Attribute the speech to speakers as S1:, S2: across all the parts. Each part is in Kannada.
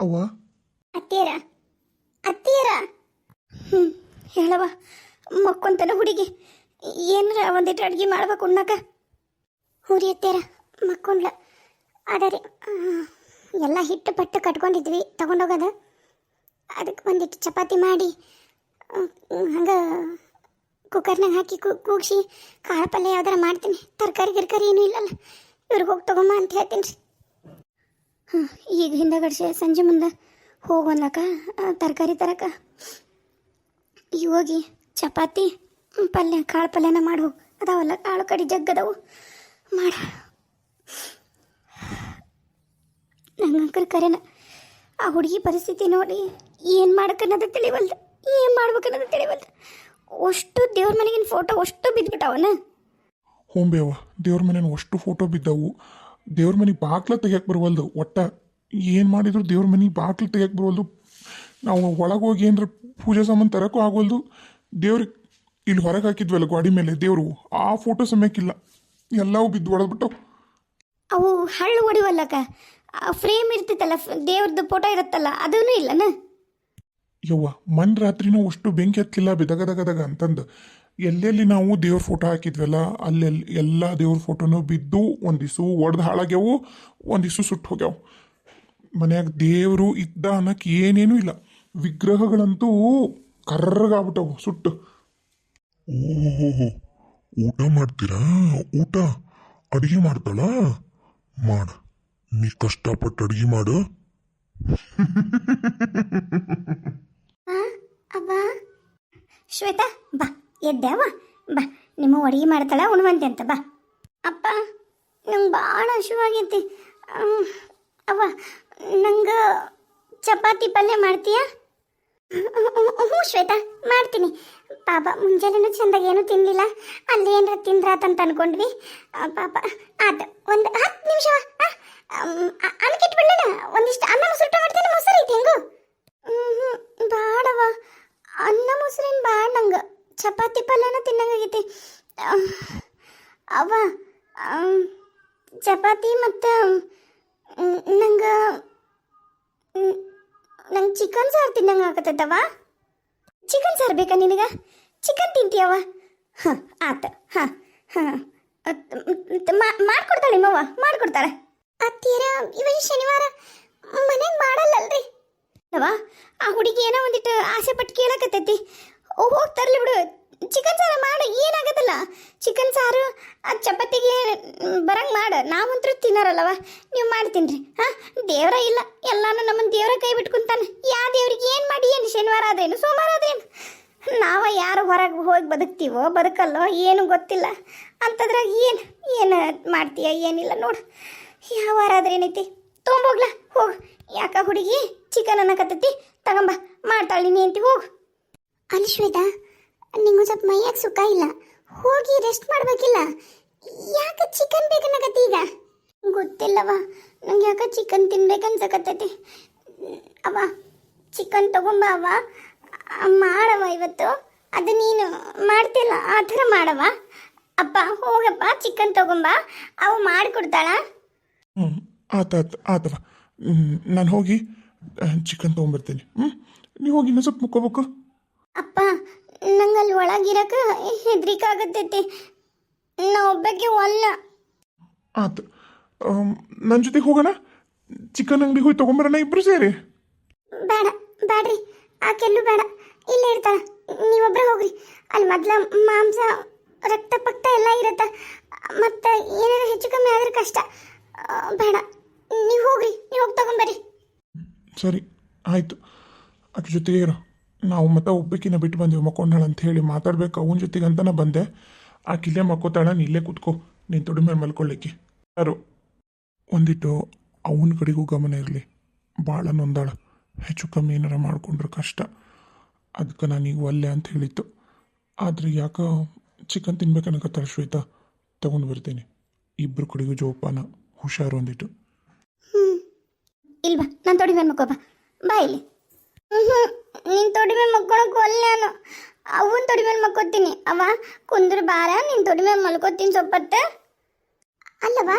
S1: ಅವ್ವ?
S2: ಅತ್ತೀರ ಅತ್ತೀರ ಹ್ಞೂ ಹೇಳವ ಮಕ್ಕೊಂತನ ಹುಡುಗಿ. ಏನರ ಒಂದಿಟ್ಟು ಅಡ್ಗೆ ಮಾಡ್ಬೇಕು ಉಣ್ಣಕ? ಹುರಿ ಅತ್ತೀರ ಮಕ್ಕೊಂಡ್ಲ. ಅದರಿ ಎಲ್ಲ ಹಿಟ್ಟು ಪಟ್ಟು ಕಟ್ಕೊಂಡಿದ್ವಿ, ತಗೊಂಡೋಗೋದು? ಅದಕ್ಕೆ ಒಂದಿಟ್ಟು ಚಪಾತಿ ಮಾಡಿ ಹಂಗೆ ಕುಕ್ಕರ್ನಾಗ ಹಾಕಿ ಕೂಗ್ಸಿ ಕಾಳು ಪಲ್ಯ ಯಾವ್ದಾರ ಮಾಡ್ತೀನಿ. ತರಕಾರಿ, ಗಿರ್ಕಾರಿ ಏನೂ ಇಲ್ಲಲ್ಲ. ಇವ್ರಿಗೆ ಹೋಗಿ ತಗೊಂಬ ಅಂತ ಹೇಳ್ತೀನಿ ರೀ. ಹಾಂ, ಈಗ ಹಿಂದಗಡೆ ಸಂಜೆ ಮುಂದೆ ಹೋಗೋನ್ಲಕ್ಕ ತರಕಾರಿ ತರಕ. ಈಗ ಹೋಗಿ ಚಪಾತಿ ಪಲ್ಯ, ಕಾಳು ಪಲ್ಯನ ಮಾಡಿ. ಹೋಗಿ ಅದಾವಲ್ಲ, ಕಾಳು ಕಡಿ ಜಗ್ಗದವು. ಮಾಡ. ನಂಗೆ ಅಂಕಲ್ ಕರೆನ, ಆ ಹುಡುಗಿ ಪರಿಸ್ಥಿತಿ ನೋಡಿ ಏನು ಮಾಡ್ಬೇಕನ್ನೋದು ತಿಳಿವಲ್ದು, ಏನು ಮಾಡ್ಬೇಕನ್ನೋದು ತಿಳಿವಲ್ದು. ಅಷ್ಟು ದೇವ್ರ ಮನೆಗಿನ ಫೋಟೋ ಅಷ್ಟು ಬಿದ್ದುಬಿಟ್ಟವನ
S1: ಹೋಂಬೇವ ದೇವ್ರ ಮನೇನ ಅಷ್ಟು ಫೋಟೋ ಬಿದ್ದವು. ದೇವ್ರ ಮನೆ ಬಾಗ್ಲ ತೆಗಿಯಕ್ಕೆ ಬರುವಲ್ದು. ಒಟ್ಟ ಏನು ಮಾಡಿದ್ರು ದೇವ್ರ ಮನೆ ಬಾಗ್ಲು ತೆಗಿಯಕ್ಕೆ ಬರುವಲ್ದು. ನಾವು ಒಳಗೆ ಹೋಗಿ ಏನ್ರ ಪೂಜೆ ಸಾಮಾನು ತರಕ್ಕೂ ಆಗೋಲ್ದು. ದೇವ್ರಿಗೆ ಇಲ್ಲಿ ಹೊರಗೆ ಹಾಕಿದ್ವಲ್ಲ ಗಾಡಿ ಮೇಲೆ, ದೇವರು ಆ ಫೋಟೋ ಸಮಯಕ್ಕಿಲ್ಲ ಎಲ್ಲವೂ ಬಿದ್ದು ಹೊಡೆದ್ಬಿಟ್ಟವು
S2: ಅವು ಹಳ್ಳು ಹೊಡಿವಲ್ಲಕ್ಕ ಫ್ರೇಮ್ ಇರ್ತಿತ್ತಲ್ಲ ದೇವ್ರದ್ದು ಫೋಟೋ ಇರುತ್ತಲ್ಲ ಅದೂ ಇಲ್ಲನ?
S1: ಯವ್ವ, ಮನ್ ರಾತ್ರಿನೂ ಅಷ್ಟು ಬೆಂಕಿ ಹತ್ತಿಲ್ಲ ಬಿದಗ ದಗ ಅಂತಂದು. ಎಲ್ಲೆಲ್ಲಿ ನಾವು ದೇವ್ರ ಫೋಟೋ ಹಾಕಿದ್ವಲ್ಲ ಅಲ್ಲೆಲ್ಲಿ ಎಲ್ಲ ದೇವ್ರ ಫೋಟೋನೂ ಬಿದ್ದು ಒಂದಿಸು ಒಡೆದು ಹಾಳಾಗ್ಯವು ಒಂದಿಸು ಸುಟ್ಟು ಹೋಗ್ಯಾವು. ಮನ್ಯಾಗ ದೇವರು ಇದ್ದ ಅನ್ನಕ್ಕೆ ಏನೇನೂ ಇಲ್ಲ. ವಿಗ್ರಹಗಳಂತೂ ಕರ್ರಗಾಗ್ಬಿಟ್ಟವು ಸುಟ್ಟು.
S3: ಓಹೋ ಊಟ ಮಾಡ್ತೀರಾ? ಊಟ? ಅಡುಗೆ ಮಾಡ್ತಾಳ? ಮಾಡ. ನೀ ಕಷ್ಟಪಟ್ಟು ಅಡುಗೆ ಮಾಡು.
S2: ಅಬ್ಬ. ಶ್ವೇತಾ, ಬಾ ಎದ್ದ್ಯಾವ ಬಾ, ನಿಮ್ಮ ಅಡುಗೆ ಮಾಡ್ತಾಳ, ಉಣ್ವಂತೆ ಅಂತ, ಬಾ. ಅಪ್ಪ, ನಂಗೆ ಭಾಳ ಹಸುವಾಗೈತಿ. ಅವ್ವ, ನಂಗೆ ಚಪಾತಿ ಪಲ್ಯ ಮಾಡ್ತೀಯಾ? ಹ್ಞೂ ಶ್ವೇತಾ, ಮಾಡ್ತೀನಿ. ಪಾಪ, ಮುಂಜಾನೆನೂ ಚೆಂದಾಗಿ ಏನೂ ತಿನ್ನಲಿಲ್ಲ ಅಲ್ಲಿ ಏನಾರ ತಿಂದ್ರಾತಂತ ಅನ್ಕೊಂಡ್ವಿ. ಪಾಪ, ಆತ, ಒಂದು ಹತ್ತು ನಿಮಿಷ ಅನ್ಕಿಟ್ಬಿಡ್ಲಿಲ್ಲ ಒಂದಿಷ್ಟು ಅನ್ನ ಸುಟ್ಟ ಐತಿ ಹೆಂಗು ಹ್ಞೂ ಬಾಡವ ಅನ್ನ ಮೊಸರೇನು ಬಾಡ ನಂಗೆ ಚಪಾತಿ ಪಲ್ಯನ ತಿನ್ನಂಗಾಗೈತಿ. ಅವ ಚಪಾತಿ ಮತ್ತು ನಂಗೆ ನಂಗೆ ಚಿಕನ್ ಸಾರು ತಿನ್ನಂಗೆ ಆಗತ್ತದವ ಚಿಕನ್ ಸಾರು ಬೇಕಾ ನಿನಗೆ? ಚಿಕನ್ ತಿಂತೀಯವ ಹಾಂ, ಆತ, ಹಾಂ ಹಾಂ. ಮಾಡ್ಕೊಡ್ತಾಳೆ ನಿಮ್ಮವ್ವ, ಮಾಡ್ಕೊಡ್ತಾಳೆ. ಅತ್ತೀರ ಇವಾಗ ಶನಿವಾರ ಮನೆಗೆ ಮಾಡಲ್ಲಲ್ರಿ. ಅವ ಆ ಹುಡುಗಿ ಏನೋ ಒಂದಿಟ್ಟು ಆಸೆ ಪಟ್ಟು ಕೇಳಕತ್ತೈತಿ. ಹೋಗಿ ತರ್ಲಿ ಬಿಡು. ಚಿಕನ್ ಸಾರು ಮಾಡು, ಏನಾಗತ್ತಲ್ಲ? ಚಿಕನ್ ಸಾರು, ಆ ಚಪಾತಿಗೆ ಬರಂಗೆ ಮಾಡು. ನಾವಂತರೂ ತಿನ್ನೋರಲ್ಲವ, ನೀವು ಮಾಡ್ತೀನಿ ಹಾಂ? ದೇವ್ರ ಇಲ್ಲ, ಎಲ್ಲಾನು ನಮ್ಮನ್ನ ದೇವ್ರ ಕೈ ಬಿಟ್ಕೊಂತಾನೆ ಯಾ ದೇವ್ರಿಗೆ ಏನು ಮಾಡಿ, ಏನು ಶನಿವಾರ ಆದ್ರೇನು, ಸೋಮವಾರ ಆದ್ರೇನು? ನಾವು ಯಾರು ಹೊರಗೆ ಹೋಗಿ ಬದುಕ್ತೀವೋ ಬದುಕಲ್ಲೋ ಏನು ಗೊತ್ತಿಲ್ಲ. ಅಂಥದ್ರಾಗ ಏನು ಏನು ಮಾಡ್ತೀಯ, ಏನಿಲ್ಲ ನೋಡು. ಯಾವ ವಾರ ಆದ್ರೆ ಏನೈತಿ ತೊಗೊಂಬೋಗ್ಲಾ ಹೋಗು. ಯಾಕ ಹುಡುಗಿ ಚಿಕನ್ ಅನ್ನಕತ್ತೈತಿ ತಗೊಂಬ, ಮಾಡ್ತಾಳೆ ಅಂತಿ ಹೋಗು. ಅಲ್ಲಿ ನಿಂಗೂ ಸ್ವಲ್ಪ ಮೈಯಾಗ ಸುಖ ಇಲ್ಲ. ಹೋಗಿ ರೆಸ್ಟ್ ಮಾಡ್ಬೇಕಿಲ್ಲ. ಯಾಕೆ ಚಿಕನ್ ಬೇಕನ್ನಕತ್ತಿ ಈಗ? ಗೊತ್ತಿಲ್ಲವ ನಂಗೆ ಯಾಕೆ ಚಿಕನ್ ತಿನ್ಬೇಕನ್ಸಕತ್ತೈತಿ ಅವ ಚಿಕನ್ ತಗೊಂಬ ಅವ ಮಾಡವ ಇವತ್ತು. ಅದು ನೀನು ಮಾಡ್ತಿಲ್ಲ, ಆ ಥರ ಮಾಡವ ಅಪ್ಪ, ಹೋಗಪ್ಪ ಚಿಕನ್ ತಗೊಂಬ. ಅವು ಮಾಡಿಕೊಡ್ತಾಳ.
S1: ಹ್ಞೂ ಆತ ಆತ ಆತವ ನಾನು ಹೋಗಿ ಚಿಕನ್ ತೊಗೊಂಬರ್ತೀನಿ. ಹ್ಞೂ ನೀವು ಹೋಗಿ ಇನ್ನೂ ಸ್ವಲ್ಪ ಮುಕ್ಕೋಬೇಕು.
S2: ಅಪ್ಪ ನಂಗಲ್ಲಿ ಒಳಗಿರಕ ಹೆದ್ರಿಕೆ ಆಗತ್ತೈತಿ ನಾ ಒಬ್ಬಕ್ಕೆ ಒಲ್ಲ.
S1: ಆತು. ನನ್ನ ಜೊತೆಗೆ ಹೋಗೋಣ? ಚಿಕನ್ ಅಂಗಡಿಗೆ ಹೋಗಿ ತಗೊಂಬರೋಣ ಇಬ್ರು ಸೇರಿ?
S2: ಬೇಡ ಬೇಡ್ರಿ ಆಕೆಲ್ಲೂ ಬೇಡ. ಇಲ್ಲೇ ಇರ್ತಾಳ. ನೀವೊಬ್ರೆ ಹೋಗ್ರಿ. ಅಲ್ಲಿ ಮೊದ್ಲ ಮಾಂಸ ರಕ್ತ ಪಕ್ತ ಎಲ್ಲ ಇರತ್ತ. ಮತ್ತೆ ಏನಾರ ಹೆಚ್ಚು ಕಮ್ಮಿ ಆದ್ರೆ ಕಷ್ಟ. ಬೇಡ. ನೀವು ಹೋಗ್ರಿ. ನೀವು ಹೋಗಿ ತಗೊಂಬರ್ರಿ.
S1: ಸರಿ ಆಯಿತು. ಆಕೆ ಜೊತೆಗೆ ಇರೋ. ನಾವು ಮತ್ತೆ ಒಬ್ಬಕಿನ ಬಿಟ್ಟು ಬಂದೆವು, ಮಕ್ಕೊಂಡಾಳ ಅಂತ ಹೇಳಿ ಮಾತಾಡ್ಬೇಕು, ಅವನ ಜೊತೆಗೆ ಅಂತ ನಾ ಬಂದೆ ಆಕಿಲ್ಲೇ ಮಕ್ಕೋತಾಳ, ನೀ ಇಲ್ಲೇ ಕೂತ್ಕೋ, ನೀನು ತೊಡೆ ಮೇಲೆ ಮಲ್ಕೊಳ್ಳಿಕ್ಕೆ. ಯಾರು? ಒಂದಿಟ್ಟು ಅವನ ಕಡೆಗೂ ಗಮನ ಇರಲಿ. ಭಾಳ ನೊಂದಾಳ. ಹೆಚ್ಚು ಕಮ್ಮಿ ಏನಾರ ಮಾಡಿಕೊಂಡ್ರೆ ಕಷ್ಟ. ಅದಕ್ಕೆ ನಾನೀಗ ಒಲ್ಲೆ ಅಂತ ಹೇಳಿತ್ತು. ಆದರೆ ಯಾಕೆ ಚಿಕನ್ ತಿನ್ಬೇಕನ್ನಕತ್ತಾಳ ಶ್ವೇತಾ, ತಗೊಂಡು ಬರ್ತೀನಿ. ಇಬ್ಬರು ಕಡೆಗೂ ಜೋಪಾನ, ಹುಷಾರು ಒಂದಿಟ್ಟು.
S2: ಇಲ್ವಾ, ನಾನು ತೊಡಿ ಮೇಲೆ ಮಕ್ಕೋಬಾ. ಬಾ ಇಲ್ಲಿ. ಹ್ಞೂ ನೀನು ತೊಡಿ ಮೇಲೆ ಮಕ್ಕೊಳಕ್ ಒಲ್ಲೆ ನಾನು. ಅವನ ತೊಡಿ ಮೇಲೆ ಮಕ್ಕೋತೀನಿ ಅವ ಕುಂದ್ರ ಬಾರ, ನೀನು ತೊಡಿ ಮೇಲೆ ಮಲ್ಕೋತೀನಿ ಸ್ವಲ್ಪತ್ತ ಅಲ್ಲವಾ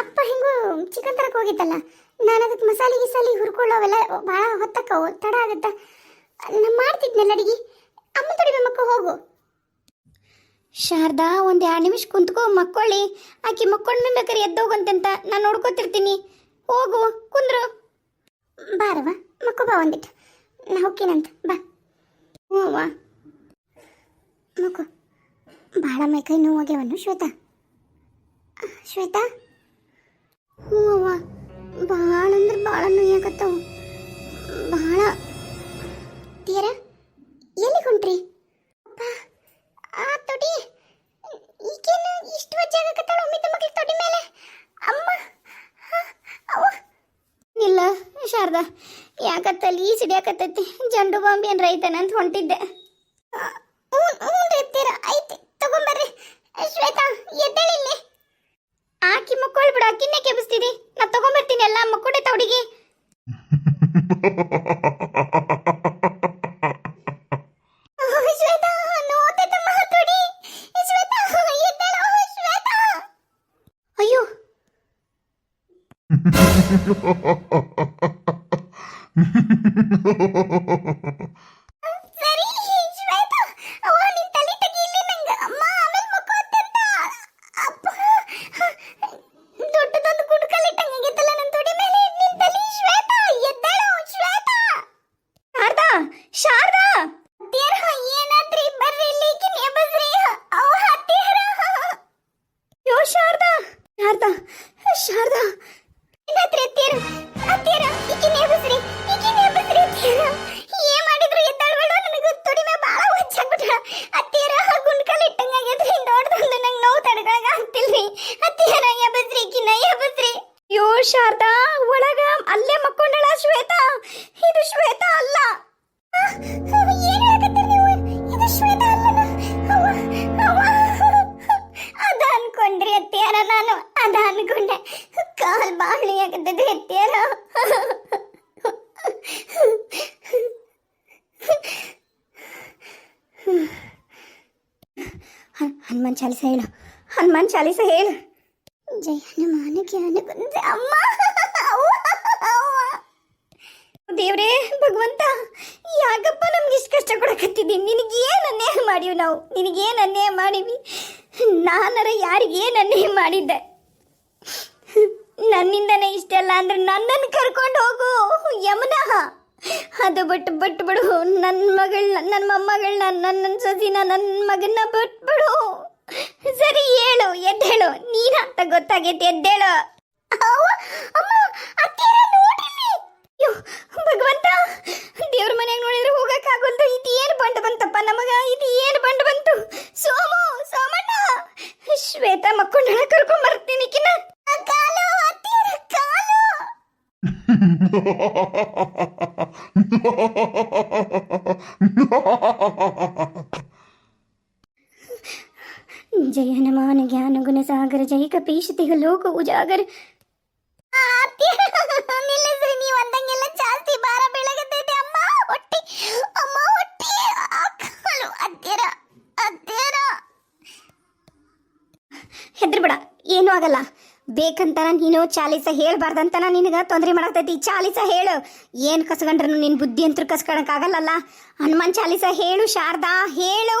S2: ಅಪ್ಪ ಹೆಂಗೂ ಚಿಕನ್ ತರಕ್ಕೆ ಹೋಗಿದ್ದಲ್ಲ ನಾನು ಅದಕ್ಕೆ ಮಸಾಲೆ ಗಿಸಾಲಿ ಹುರ್ಕೊಳ್ಳೋವೆಲ್ಲ ಭಾಳ ಹೊತ್ತಕ್ಕವು ತಡ ಆಗುತ್ತಾ. ನಾನು ಮಾಡ್ತಿದ್ನಲ್ಲ ಅಡಿಗೆ. ಅಮ್ಮ ತೊಡಿ ಮಕ್ಕ ಹೋಗು. ಶಾರದಾ, ಒಂದು ಎರಡು ನಿಮಿಷ ಕುಂತ್ಕೋ, ಮಕ್ಕೊಳ್ಳಿ. ಆಕೆ ಮಕ್ಕೊಂಡ್ಮೇಲೆ ಬೇಕಾದ್ರೆ ಎದ್ದೋಗಂತಂತ ನಾನು ನೋಡ್ಕೊತಿರ್ತೀನಿ. ಹೋಗು, ಕುಂದ್ರು. ಬಾರವ್ವ ಮಕ್ಕೋ ಬಾ ಒಂದಿಟ್ಟು ನಾ ಹೋಗ್ತೀನಂತ ಬಾ. ಹ್ಞೂ ಅವ್ವ. ಮಕ್ಕೋ. ಭಾಳ ಮೈಕೈ ನೋವಾಗ್ಯವನು ಶ್ವೇತಾ. ಶ್ವೇತಾ? ಹ್ಞೂ ಅವ್ವ. ಭಾಳ ಅಂದ್ರೆ ಭಾಳ ನೋಯಾಕತ್ತವು ಸಿಡಿಯಾಕತ್ತೈತಿ ಜಂಡು ಬಾಂಬಿ ಏನ್ ರೈತನ ಅಂತ ಹೊಂಟಿದ್ದೆ. ಹ್ಞೂ ಹ್ಞೂ ರೀ ಐತಿ, ತಗೊಂಬರ್ರಿ. ಶ್ವೇತಾ ಎದ್ದೇಳಿಲ್ಲಿ ಆಕಿ ಮಕ್ಕಳು ಬಿಡು ಅಕ್ಕಿನೇ ಕೆಬಿಸ್ತಿದಿ ನಾ ತಗೊಂಬರ್ತೀನಿ ಎಲ್ಲ ಮಕ್ಕಳೇ ಶ್ವೇತಾ. ಅಯ್ಯೋ. ハハハハ! ಚಾಲಿಸ ಹೇಳು. ಹನುಮಾನ್ ಚಾಲೀಸ ಹೇಳು. ಜಯ ಹನುಮಾನ ಜ್ಞಾನ ಬಂದೆ ಅಮ್ಮ. ದೇವ್ರೇ, ಭಗವಂತ, ಯಾಕಪ್ಪ ನಮ್ಗೆ ಇಷ್ಟು ಕಷ್ಟ ಕೊಡಕತ್ತಿದ್ದೀನಿ? ನಿನಗೇನು ಅನ್ಯಾಯ ಮಾಡಿವಿ ನಾವು? ನಿನಗೇನು ಅನ್ಯಾಯ ಮಾಡಿವಿ? ನಾನರ ಯಾರಿಗೇನು ಅನ್ಯಾಯ ಮಾಡಿದ್ದೆ? ನನ್ನಿಂದನೇ ಇಷ್ಟೆಲ್ಲ ಅಂದ್ರೆ ನನ್ನನ್ನು ಕರ್ಕೊಂಡು ಹೋಗು, ಯಮುನ. ಅದು ಬಿಟ್ಟು ಬಿಟ್ಬಿಡು. ನನ್ನ ಮಗಳನ್ನ ನನ್ನ ಮೊಮ್ಮಗಳನ್ನ ನನ್ನ ಸೊಸಿನ ನನ್ನ ಮಗನ್ನ ಬಿಟ್ಬಿಡು. ಸರಿ ಹೇಳು ಎದ್ದೇಳು ನೀನಂತ ಗೊತ್ತಾಗೈತಿ ಎದ್ದೇಳು ಭಗವಂತ, ದೇವ್ರ ಮನೆಯಾಗ ನೋಡಿದ್ರೆ ಹೋಗಕ್ಕಾಗಲ್ದು. ಇದು ಏನು ಬಂಡು ಬಂತಪ್ಪ ನಮಗ? ಇದು ಏನು ಬಂಡು ಬಂತು? ಸೋಮು, ಸೋಮಣ್ಣ, ಶ್ವೇತಾ ಮಕ್ಕಳನ್ನ ಕರ್ಕೊಂಡ್ ಬರ್ತೀನಿ ಕಿನ್ನ ಕಾಲು. ಹತ್ತಿರ हनुमान ಜಯ गुण ಸಾಗರ, ಜಯ ಕಪೀಶ ತಿಹ ಲೋಕ ಉಜಾಗರ. ನಿಲ್ಲಿಸ್ರಿ, ನೀವು ಅಂದಂಗೆಲ್ಲ ಜಾಸ್ತಿ ಭಾರ ಬೆಳಗತೈತೆ ಅಮ್ಮ, ಹೊಟ್ಟಿ. ಅಮ್ಮ, ಹೊಟ್ಟಿ. ಕಾಲು ಅತ್ತೆರ ಅತ್ತೆರ ಹೆದ್ರಬೇಡ, ಏನೂ ಆಗಲ್ಲ. ಬೇಕಂತನ ನೀನು ಚಾಲಿಸ ಹೇಳ್ಬಾರ್ದಂತನ ನಿನಗೆ ತೊಂದರೆ ಮಾಡತೈತಿ ಚಾಲಿಸ ಹೇಳು. ಏನು ಕಸ್ಕೊಂಡ್ರು ನಿನ್ನ ಬುದ್ಧಿ ಅಂತೂ ಕಸ್ಕೊಳಕ್ಕಾಗಲ್ಲಲ್ಲ ಹನುಮಾನ್ ಚಾಲಿಸ ಹೇಳು, ಶಾರದಾ, ಹೇಳು.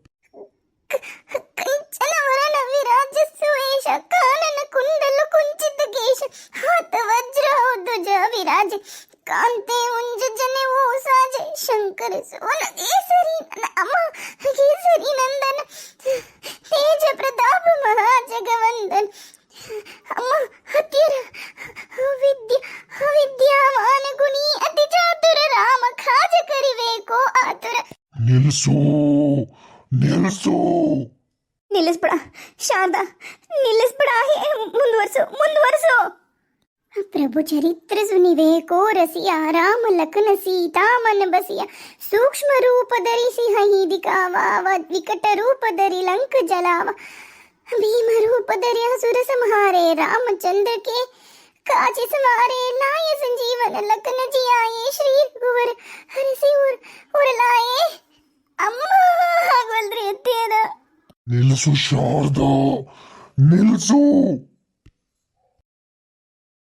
S2: ಕಾಂತೆ ಉಂಜ ಜನೆ ಓ ಸಾಜೆ ಶಂಕರ ಸುವನ ಕೇಸರಿ ನನ್ನ ಅಮ್ಮ ಕೇಸರಿ ನಂದನ ತೇಜ ಪ್ರತಾಪ ಮಹಾ ಜಗವಂದನ್ ಅಮ್ಮ ಹತ್ತಿರ ವಿದ್ಯ ವಿದ್ಯಾಮಾನ ಗುಣಿ ಅತಿ ಚಾತುರ ರಾಮ ಖಾಜ ಕರಿಬೇಕು ಆತುರ.
S3: ನಿಲ್ಸು ನಿಲ್ಸು.
S2: ನಿಲ್ಲಿಸ್ಬಿಡ ಶಾರದಾ ನಿಲ್ಲಿಸ್ಬಿಡ ಮುಂದುವರ್ಸು ಮುಂದುವರ್ಸು. પ્રભુ ચરિત્ર સુનિવે કો રસિયા રામ લખન સીતા મન બસિયા સૂક્ષ્મ રૂપ ધરી સિંહી દિકાવા વિકટ રૂપ ધરી લંક જલાવા ભીમ રૂપ ધરી અસુર સંહારે રામચંદ્ર કે કાજે સમારે લાય સંજીવન લખન જિયાએ શ્રી રઘુવર હરસી ઉર ઉરલાએ ಅಮ್ಮ ಹಾಗಲ್ರಿ ಎತ್ತೇದ
S3: ನಿಲ್ಸು ಶಾರದಾ ನಿಲ್ಸು